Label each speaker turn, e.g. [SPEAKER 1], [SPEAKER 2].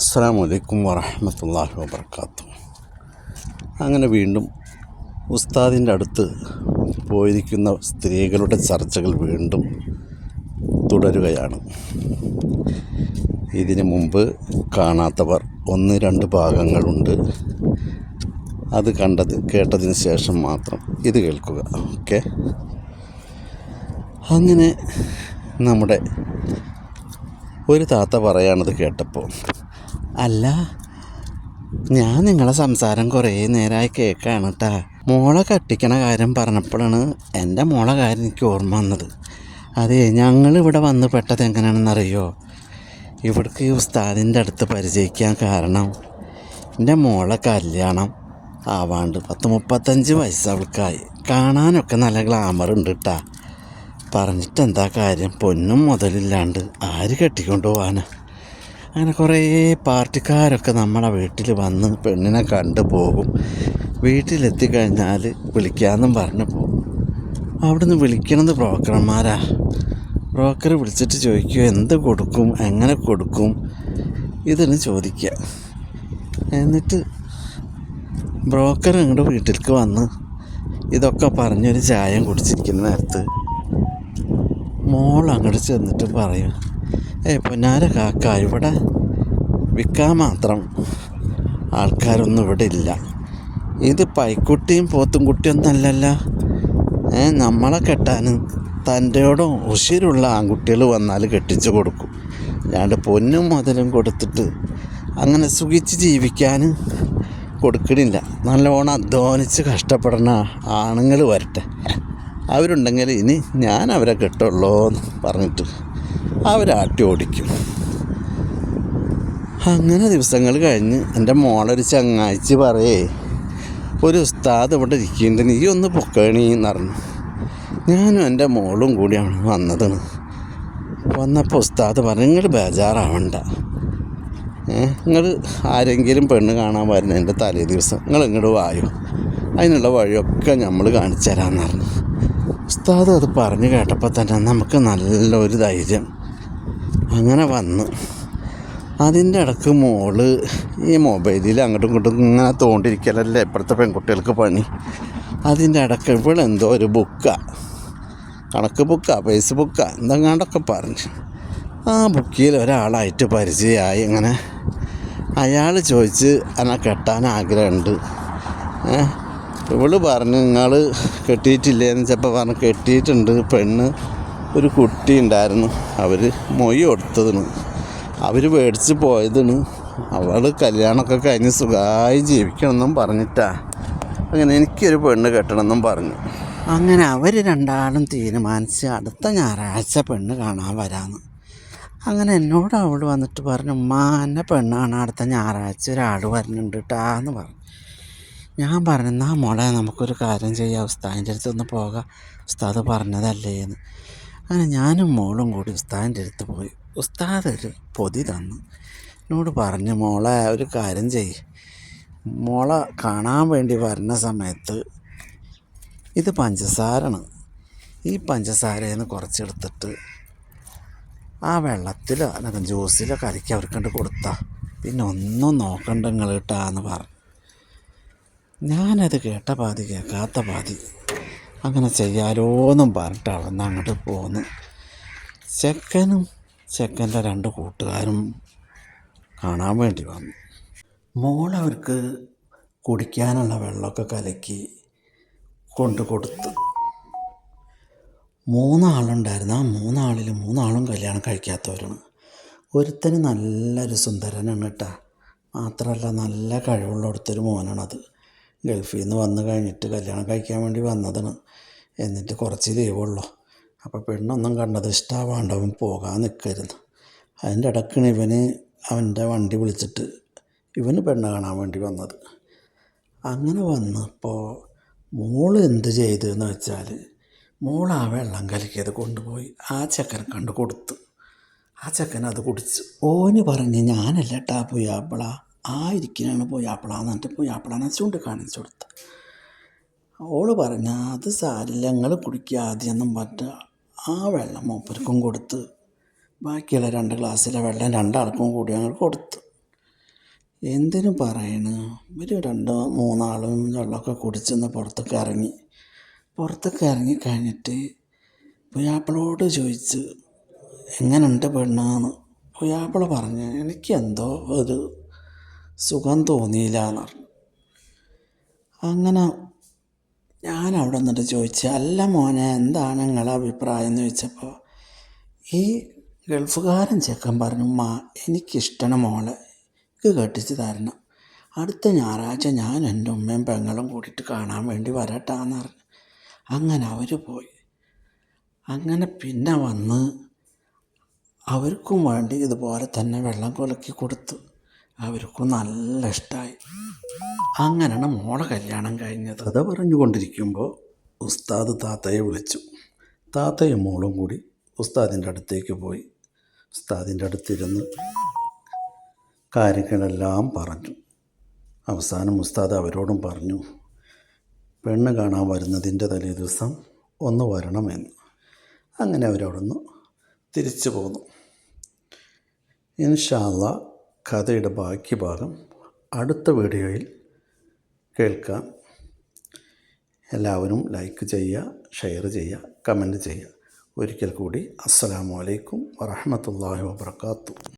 [SPEAKER 1] അസ്സാം വലൈക്കും വറഹമത്തല്ലാഹി വാബർക്കാത്തു അങ്ങനെ വീണ്ടും ഉസ്താദിന്റെ അടുത്ത് പോയിരിക്കുന്ന സ്ത്രീകളുടെ ചർച്ചകൾ വീണ്ടും തുടരുകയാണ്. ഇതിനു മുമ്പ് കാണാത്തവർ ഒന്ന് രണ്ട് ഭാഗങ്ങളുണ്ട്. അത് കണ്ടത് കേട്ടതിന് ശേഷം മാത്രം ഇത് കേൾക്കുക. ഓക്കെ? അങ്ങനെ നമ്മുടെ ഒരു താത്ത പറയാണത് കേട്ടപ്പോൾ അല്ല ഞാൻ നിങ്ങളെ സംസാരം കുറേ നേരമായി കേൾക്കുകയാണ് കേട്ടാ മോളെ കട്ടിക്കണ കാര്യം പറഞ്ഞപ്പോഴാണ് എന്റെ മോളെ കാര്യം എനിക്ക് ഓർമ്മ വന്നത്. അതെ ഞങ്ങൾ ഇവിടെ വന്ന് പെട്ടത് എങ്ങനെയാണെന്നറിയോ? ഇവിടേക്ക് ഈ ഉസ്താദിന്റെ അടുത്ത് പരിചയിക്കാൻ കാരണം എന്റെ മോളെ കല്യാണം ആവാണ്ട് പത്ത് മുപ്പത്തഞ്ച് വയസ്സ് അവൾക്കായി. കാണാനൊക്കെ നല്ല ഗ്ലാമർ ഉണ്ട് കേട്ടാ പറഞ്ഞിട്ട് എന്താ കാര്യം? പൊന്നും മുതലില്ലാണ്ട് ആര് കെട്ടിക്കൊണ്ടു പോവാനാ അങ്ങനെ കുറേ പാർട്ടിക്കാരൊക്കെ നമ്മളെ വീട്ടിൽ വന്ന് പെണ്ണിനെ കണ്ടു പോകും. വീട്ടിലെത്തി കഴിഞ്ഞാൽ വിളിക്കാമെന്നും പറഞ്ഞു പോകും. അവിടുന്ന് വിളിക്കണത് ബ്രോക്കർമാരാ. ബ്രോക്കർ വിളിച്ചിട്ട് ചോദിക്കുക എന്ത് കൊടുക്കും? എങ്ങനെ കൊടുക്കും? ഇതിന് ചോദിക്കുക. എന്നിട്ട് ബ്രോക്കർ ഞങ്ങളുടെ വീട്ടിലേക്ക് വന്ന് ഇതൊക്കെ പറഞ്ഞൊരു ചായം കുടിച്ചിരിക്കുന്ന നേരത്ത് മോൾ അങ്ങോട്ട് ചെന്നിട്ട് പറയും പൊന്നാര കാക്ക ഇവിടെ വിൽക്കാൻ മാത്രം ആൾക്കാരൊന്നും ഇവിടെ ഇല്ല. ഇത് പൈക്കുട്ടിയും പോത്തും കുട്ടിയൊന്നും അല്ലല്ല. ഏ നമ്മളെ കെട്ടാൻ തന്റെയോടും ഉശിരുള്ള ആൺകുട്ടികൾ വന്നാൽ കെട്ടിച്ചു കൊടുക്കും. അല്ലാണ്ട് പൊന്നും മുതലും കൊടുത്തിട്ട് അങ്ങനെ സുഖിച്ച് ജീവിക്കാൻ കൊടുക്കണില്ല. നല്ലോണം അധ്വാനിച്ച് കഷ്ടപ്പെടുന്ന ആണുങ്ങൾ വരട്ടെ. അവരുണ്ടെങ്കിൽ ഇനി ഞാൻ അവരെ കെട്ടുള്ളൂ എന്ന് പറഞ്ഞിട്ട് അവരാട്ടി ഓടിക്കും. അങ്ങനെ ദിവസങ്ങൾ കഴിഞ്ഞ് എന്റെ മോളൊരു ചങ്ങാഴ്ച പറയേ ഒരു ഉസ്താദ് ഇവിടെ ഇരിക്കുന്നുണ്ട് നീ ഒന്ന് പൊക്കണീന്ന് പറഞ്ഞു. ഞാനും എന്റെ മോളും കൂടിയാണ് വന്നത്. വന്നപ്പോൾ ഉസ്താദ് പറഞ്ഞു നിങ്ങൾ ബേജാറാവണ്ട. നിങ്ങൾ ആരെങ്കിലും പെണ്ണ് കാണാൻ വരുന്നതിന്റെ തലേ ദിവസം നിങ്ങൾ ഇങ്ങോട്ട് വായോ. അതിനുള്ള വഴിയൊക്കെ നമ്മൾ കാണിച്ചു തരാമെന്ന് പറഞ്ഞു. ഉസ്താദ് അത് പറഞ്ഞു കേട്ടപ്പോൾ തന്നെ നമുക്ക് നല്ലൊരു ധൈര്യം. അങ്ങനെ വന്ന്. അതിന്റെ ഇടയ്ക്ക് മോൾ ഈ മൊബൈലിൽ അങ്ങോട്ടും ഇങ്ങോട്ടും ഇങ്ങനെ തോണ്ടിരിക്കലല്ലേ ഇപ്പോഴത്തെ പെൺകുട്ടികൾക്ക് പണി? അതിന്റെ ഇടയ്ക്ക് ഇവളെന്തോ ഒരു ബുക്കാണ് കണക്ക് ബുക്കാണ് പൈസ ബുക്കാണ് എന്തെങ്ങാണ്ടൊക്കെ പറഞ്ഞു. ആ ബുക്കിൽ ഒരാളായിട്ട് പരിചയമായി ഇങ്ങനെ. അയാൾ ചോദിച്ച് എന്നെ കെട്ടാൻ ആഗ്രഹമുണ്ട്. ഏ? ഇവൾ പറഞ്ഞു നിങ്ങൾ കെട്ടിയിട്ടില്ലേന്ന് വെച്ചപ്പോൾ പറഞ്ഞു കെട്ടിയിട്ടുണ്ട്. പെണ്ണ് ഒരു കുട്ടി ഉണ്ടായിരുന്നു അവർ മൊയ് കൊടുത്തതിന്. അവർ മേടിച്ച് പോയതിന്. അവൾ കല്യാണമൊക്കെ കഴിഞ്ഞ് സുഖമായി ജീവിക്കണമെന്നും പറഞ്ഞിട്ടാ. അങ്ങനെ എനിക്കൊരു പെണ്ണ് കെട്ടണമെന്നും പറഞ്ഞു. അങ്ങനെ അവർ രണ്ടാളും തീരുമാനിച്ച് അടുത്ത ഞായറാഴ്ച പെണ്ണ് കാണാൻ വരാമെന്ന് അങ്ങനെ എന്നോട് അവൾ വന്നിട്ട് പറഞ്ഞു ഉമ്മ എന്നെ പെണ്ണാണ്. അടുത്ത ഞായറാഴ്ച ഒരാൾ വരുന്നുണ്ട് കേട്ടാന്ന് പറഞ്ഞു. ഞാൻ പറഞ്ഞു എന്നാ മോളെ നമുക്കൊരു കാര്യം ചെയ്യാം. ഉസ്താദിന്റെ അടുത്ത് ഒന്ന് പോകാം. ഉസ്താദ് പറഞ്ഞതല്ലേ എന്ന്. അങ്ങനെ ഞാനും മോളും കൂടി ഉസ്താദിന്റെ അടുത്ത് പോയി. ഉസ്താദ് ഒരു പൊതി തന്നു. എന്നോട് പറഞ്ഞു മോളെ ഒരു കാര്യം ചെയ്യ്. മോളെ കാണാൻ വേണ്ടി വരുന്ന സമയത്ത് ഇത് പഞ്ചസാരാണ് ഈ പഞ്ചസാരയിൽ നിന്ന് കുറച്ചെടുത്തിട്ട് ആ വെള്ളത്തിലോ അല്ലെങ്കിൽ ജ്യൂസിലോ കലക്കി അവർക്കൊണ്ട് കൊടുത്താൽ പിന്നെ ഒന്നും നോക്കണ്ട നിങ്ങൾ കേട്ടാന്ന് പറഞ്ഞു. ഞാനത് കേട്ട പാതി കേൾക്കാത്ത പാതി അങ്ങനെ ചെയ്യാലോന്നും പറഞ്ഞിട്ട് അങ്ങോട്ട് പോന്നു. ചെക്കനും ചെക്കന്റെ രണ്ട് കൂട്ടുകാരും കാണാൻ വേണ്ടി വന്നു. മോളവർക്ക് കുടിക്കാനുള്ള വെള്ളമൊക്കെ കലക്കി കൊണ്ടു കൊടുത്തു. മൂന്നാളുണ്ടായിരുന്നു. ആ മൂന്നാളിൽ മൂന്നാളും കല്യാണം കഴിക്കാത്തവരാണ്. ഒരുത്തന് നല്ലൊരു സുന്ദരനാണ് കേട്ടോ. മാത്രമല്ല നല്ല കഴിവുള്ള ഒരുത്തൊരു മോനാണത്. ഗൾഫിൽ നിന്ന് വന്ന് കഴിഞ്ഞിട്ട് കല്യാണം കഴിക്കാൻ വേണ്ടി വന്നതാണ്. എന്നിട്ട് കുറച്ച് ലീവുള്ളൂ അപ്പോൾ പെണ്ണൊന്നും കണ്ടത് ഇഷ്ടമാവാണ്ടവൻ പോകാൻ നിൽക്കരുത് അതിന്റെ ഇടയ്ക്കാണ് ഇവന് അവന്റെ വണ്ടി വിളിച്ചിട്ട് ഇവന് പെണ്ണ് കാണാൻ വേണ്ടി വന്നത്. അങ്ങനെ വന്നപ്പോൾ മോൾ എന്ത് ചെയ്തു എന്ന് വെച്ചാൽ മോൾ ആ വെള്ളം കലക്കിയത് കൊണ്ടുപോയി ആ ചെക്കനെ കണ്ട് കൊടുത്തു. ആ ചെക്കൻ അത് കുടിച്ചു. ഓന് പറഞ്ഞ് ഞാനല്ല പോയി പുയ്യാപ്പിള ആ ആപ്പിളാന്ന് പറഞ്ഞിട്ട് പോയി പുയ്യാപ്പിളനെ ചൂണ്ട് കാണിച്ചു കൊടുത്ത്. ഓൾ പറഞ്ഞ അത് സാരില്ല നിങ്ങൾ കുടിക്കുക ആദ്യം പറഞ്ഞിട്ട് ആ വെള്ളം മൂപ്പർക്കും കൊടുത്ത്. ബാക്കിയുള്ള രണ്ട് ഗ്ലാസ്സിലെ വെള്ളം രണ്ടാൾക്കും കൂടി ഞങ്ങൾ കൊടുത്തു. എന്തിനു പറയണ്? ഒരു രണ്ടോ മൂന്നാളും വെള്ളമൊക്കെ കുടിച്ചെന്ന് പുറത്തേക്ക് ഇറങ്ങി. പുറത്തേക്ക് ഇറങ്ങി കഴിഞ്ഞിട്ട് പുയ്യാപ്പിളോട് ചോദിച്ച് എങ്ങനെയുണ്ട് പെണ്ണാന്ന്? പുയ്യാപ്പിള പറഞ്ഞു എനിക്കെന്തോ ഒരു സുഖം തോന്നിയില്ല എന്ന് പറഞ്ഞു. അങ്ങനെ ഞാൻ അവിടെ നിന്നിട്ട് ചോദിച്ചു അല്ല മോനെ എന്താണ് നിങ്ങളെ അഭിപ്രായം? എന്ന് ചോദിച്ചപ്പോൾ ഈ ഗൾഫുകാരൻ ചെക്കൻ പറഞ്ഞു മാ എനിക്കിഷ്ടണം മോളെ ഇത് കെട്ടിച്ച് തരണം. അടുത്ത ഞായറാഴ്ച ഞാൻ എന്റെ ഉമ്മയും പെങ്ങളും കൂട്ടിയിട്ട് കാണാൻ വേണ്ടി വരട്ടാന്ന് പറഞ്ഞു. അങ്ങനെ അവർ പോയി. അങ്ങനെ പിന്നെ വന്ന് അവർക്കും വേണ്ടി ഇതുപോലെ തന്നെ വെള്ളം കുലക്കി കൊടുത്തു. അവർക്കും നല്ല ഇഷ്ടമായി അങ്ങനെയാണ് മോളെ കല്യാണം കഴിഞ്ഞത്. കഥ പറഞ്ഞുകൊണ്ടിരിക്കുമ്പോൾ ഉസ്താദ് താത്തയെ വിളിച്ചു. താത്തയും മോളും കൂടി ഉസ്താദിന്റെ അടുത്തേക്ക് പോയി. ഉസ്താദിന്റെ അടുത്തിരുന്ന് കാര്യങ്ങളെല്ലാം പറഞ്ഞു. അവസാനം ഉസ്താദ് അവരോടും പറഞ്ഞു പെണ്ണ് കാണാൻ വരുന്നതിന്റെ തലേ ദിവസം ഒന്ന് വരണമെന്ന് അങ്ങനെ അവരവിടുന്ന് തിരിച്ചു പോന്നു. ഇൻഷാല്ല കഥയുടെ ബാക്കി ഭാഗം അടുത്ത വീഡിയോയിൽ കേൾക്കാം. എല്ലാവരും ലൈക്ക് ചെയ്യുക ഷെയർ ചെയ്യുക കമന്റ് ചെയ്യുക. ഒരിക്കൽ കൂടി അസ്സലാമു അലൈക്കും വറഹമത്തല്ലാഹി വബർക്കാത്തു